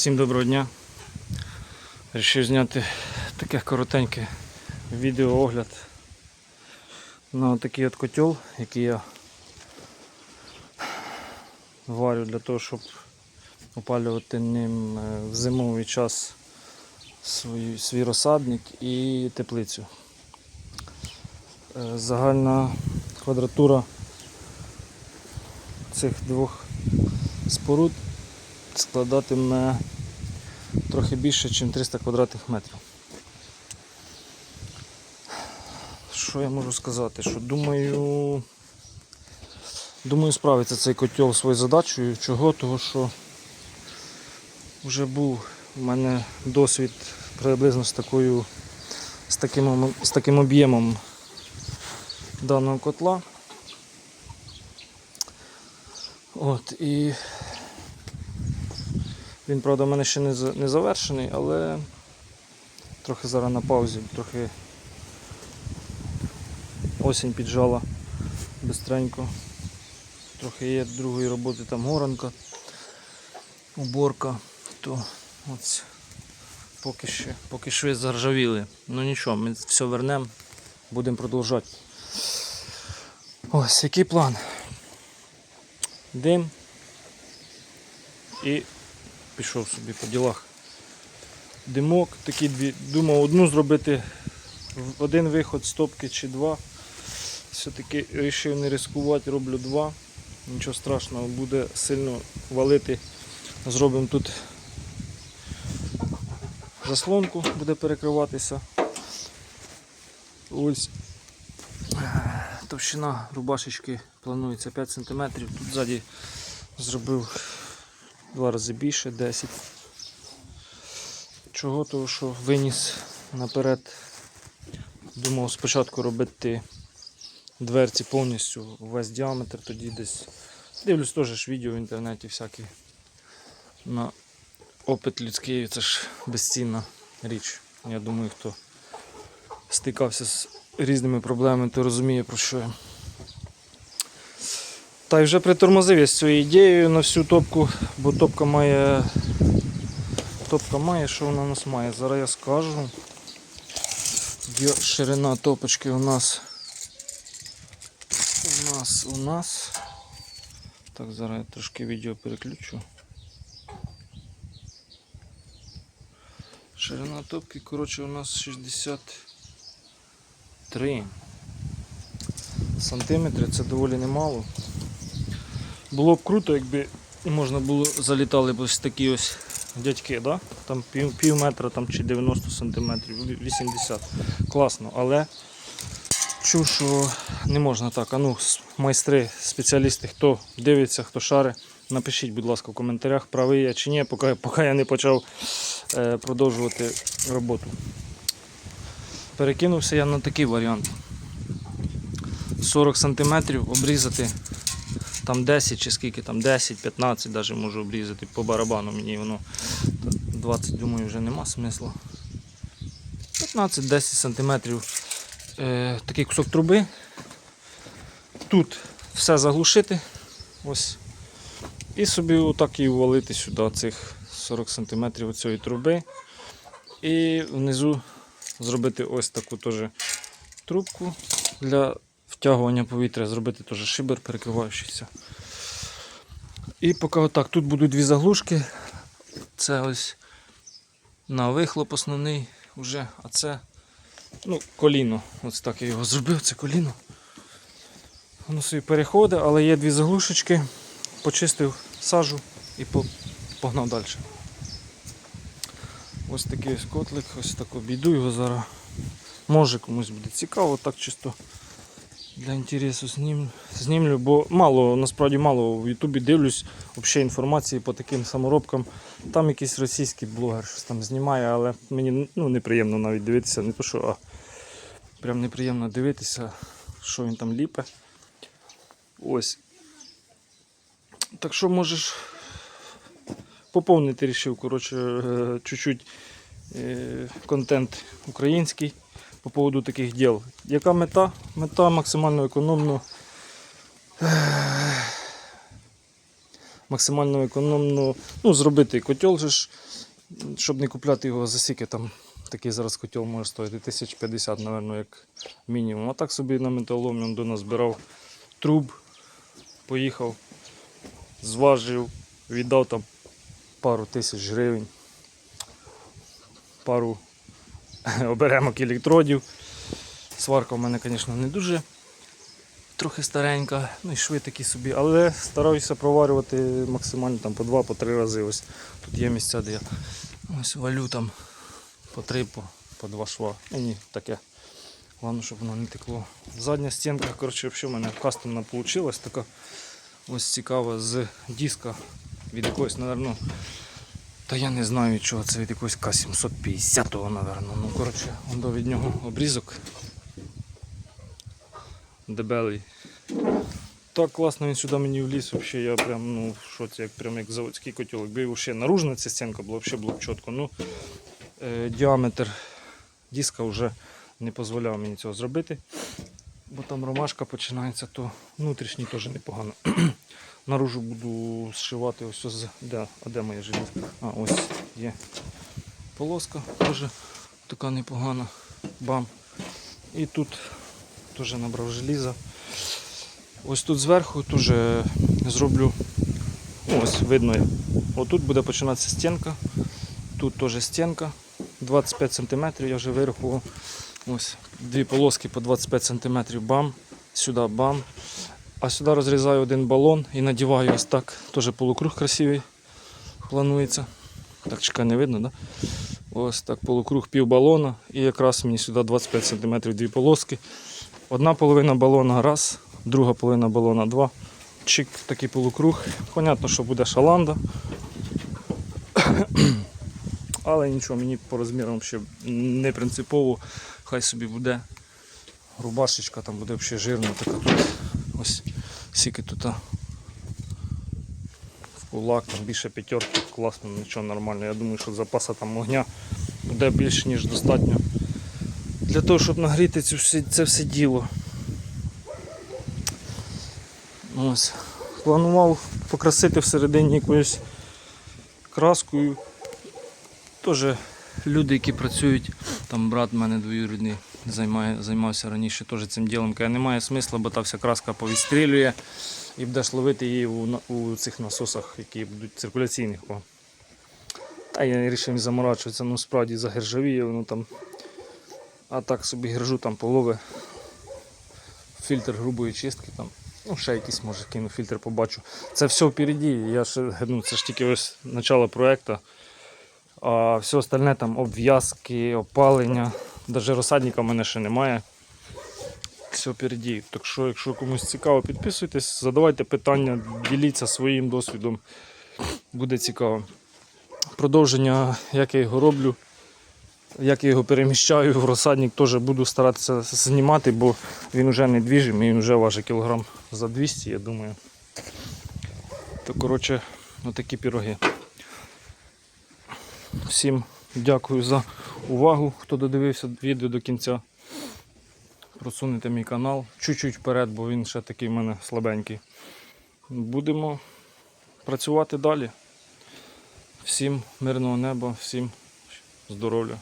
Всім доброго дня. Рішив зняти таке коротеньке відеоогляд на такий от котел, який я варю для того, щоб опалювати ним е, в зимовий час свій, свій розсадник і теплицю. Е, Загальна квадратура цих двох споруд складатиме трохи більше, ніж 300 квадратних метрів. Що я можу сказати? Що думаю, думаю, справиться цей котел своєю задачею. Чого? Того, що вже був у мене досвід приблизно з такою з таким, з таким об'ємом даного котла. От, і він, правда, в мене ще не, завершений, але трохи зараз на паузі, трохи осінь піджала бистренько. Трохи є другої роботи, там горанка, уборка, то ось поки ще, поки шви заржавіли. Ну нічого, ми все вернемо, будемо продовжувати. Ось який план. Дим і пішов собі по ділах. Димок, такі дві. Думав одну зробити один виход з топки чи два. Все-таки вирішив не ризикувати, роблю два. Нічого страшного, буде сильно валити. Зробимо тут заслонку, буде перекриватися. Ось товщина рубашечки планується 5 см. Тут ззаді зробив два рази більше, 10. Чого? Того, що виніс наперед. Думав спочатку робити дверці повністю весь діаметр, тоді десь. Дивлюсь теж відео в інтернеті всякі. На опит людський це ж безцінна річ. Я думаю, хто стикався з різними проблемами, то розуміє про що я. Та й вже притормозив я з цією ідеєю на всю топку, бо топка має. Топка має, що вона у нас має? Зараз я скажу. Ширина топочки у нас. У нас, у нас. Так, зараз я трошки відео переключу. Ширина топки, коротше, у нас 63 сантиметри, це доволі немало. Було б круто, якби можна було залітали б ось такі ось дядьки, да? там пів, пів метра там, чи 90 сантиметрів, ві- 80. Класно, але чув, що не можна так. А ну, майстри, спеціалісти, хто дивиться, хто шари, напишіть, будь ласка, в коментарях, правий я чи ні, поки, поки я не почав е, продовжувати роботу. Перекинувся я на такий варіант. 40 см обрізати там 10 чи скільки там 10-15 навіть можу обрізати по барабану мені воно 20 думаю вже нема смисла. 15-10 см е, такий кусок труби. Тут все заглушити. Ось. І собі отак і ввалити сюди цих 40 см цієї труби. І внизу зробити ось таку теж трубку для втягування повітря, зробити теж шибер перекриваючийся. І поки отак, тут будуть дві заглушки. Це ось на вихлоп основний вже, а це ну, коліно. Ось так я його зробив, це коліно. Воно собі переходить, але є дві заглушечки. Почистив сажу і погнав далі. Ось такий ось котлик, ось так обійду його зараз. Може комусь буде цікаво, так чисто для інтересу знім, знімлю, бо мало, насправді мало в Ютубі дивлюсь взагалі інформації по таким саморобкам. Там якийсь російський блогер щось там знімає, але мені ну, неприємно навіть дивитися, не то що, а прям неприємно дивитися, що він там ліпе. Ось. Так що можеш поповнити рішив, коротше, е, чуть-чуть е, контент український по поводу таких діл. Яка мета? Мета максимально економно максимально економно ну, зробити котел, ж, щоб не купляти його за скільки там. Такий зараз котел може стоїти 1050, напевно, як мінімум. А так собі на металоломі до нас збирав труб, поїхав, зважив, віддав там пару тисяч гривень, пару оберемок електродів. Сварка в мене, звісно, не дуже трохи старенька, ну і шви такі собі, але стараюся проварювати максимально там по два, по три рази. Ось тут є місця, де я ось валю там по три, по, по два шва. Ну, ні, таке. Головне, щоб воно не текло. Задня стінка, коротше, в мене кастомна вийшла, така ось цікава з диска від якогось, напевно, та я не знаю чого, це від якогось К750, напевно. Ну, коротше, он до від нього обрізок. Дебелий. Так класно він сюди мені вліз, взагалі я прям ну, в шоці, як прям як заводський котел. Якби взагалі наружна ця стінка була, взагалі було б чітко. Ну, е, діаметр диска вже не дозволяв мені цього зробити. Бо там ромашка починається, то внутрішній теж непогано. Наружу буду зшивати ось з. Де, а де моя желізка? А, ось є полоска, теж така непогана. Бам. І тут теж набрав желіза. Ось тут зверху теж зроблю. Ось видно. Отут буде починатися стінка. Тут теж стінка. 25 см я вже вирахував. Ось дві полоски по 25 см бам. Сюди бам. А сюди розрізаю один балон і надіваю ось так. Теж полукруг красивий планується. Так чекай, не видно, да? Ось так полукруг пів балона. І якраз мені сюди 25 см дві полоски. Одна половина балона раз, друга половина балона два. Чик, такий полукруг. Понятно, що буде шаланда. Але нічого, мені по розмірам ще не принципово. Хай собі буде рубашечка, там буде взагалі жирна така тут. Ось скільки тут в кулак, там більше п'ятерки, класно, нічого нормально. Я думаю, що запаса там огня буде більше, ніж достатньо. Для того, щоб нагріти цю це все діло. Ось. Планував покрасити всередині якоюсь краскою. Теж люди, які працюють, там брат в мене двоюрідний займає, займався раніше теж цим ділом. Каже, немає смисла, бо та вся краска повістрілює і будеш ловити її у, у цих насосах, які будуть циркуляційних. О. Та я вирішив не заморачуватися, ну справді загержавіє, воно там. А так собі гержу там полови. Фільтр грубої чистки там. Ну, ще якийсь може кину фільтр побачу. Це все впереді. Я ще, ну, це ж тільки ось начало проєкту. А все остальне там обв'язки, опалення. Навіть розсадника в мене ще немає. Все впереді. Так що, якщо комусь цікаво, підписуйтесь, задавайте питання, діліться своїм досвідом. Буде цікаво. Продовження, як я його роблю, як я його переміщаю в розсадник, теж буду старатися знімати, бо він вже не двіжий, він вже важить кілограм за 200, я думаю. То, коротше, отакі піроги. Всім дякую за увагу, хто додивився відео до кінця. Просунете мій канал чуть-чуть вперед, бо він ще такий в мене слабенький. Будемо працювати далі. Всім мирного неба, всім здоров'я.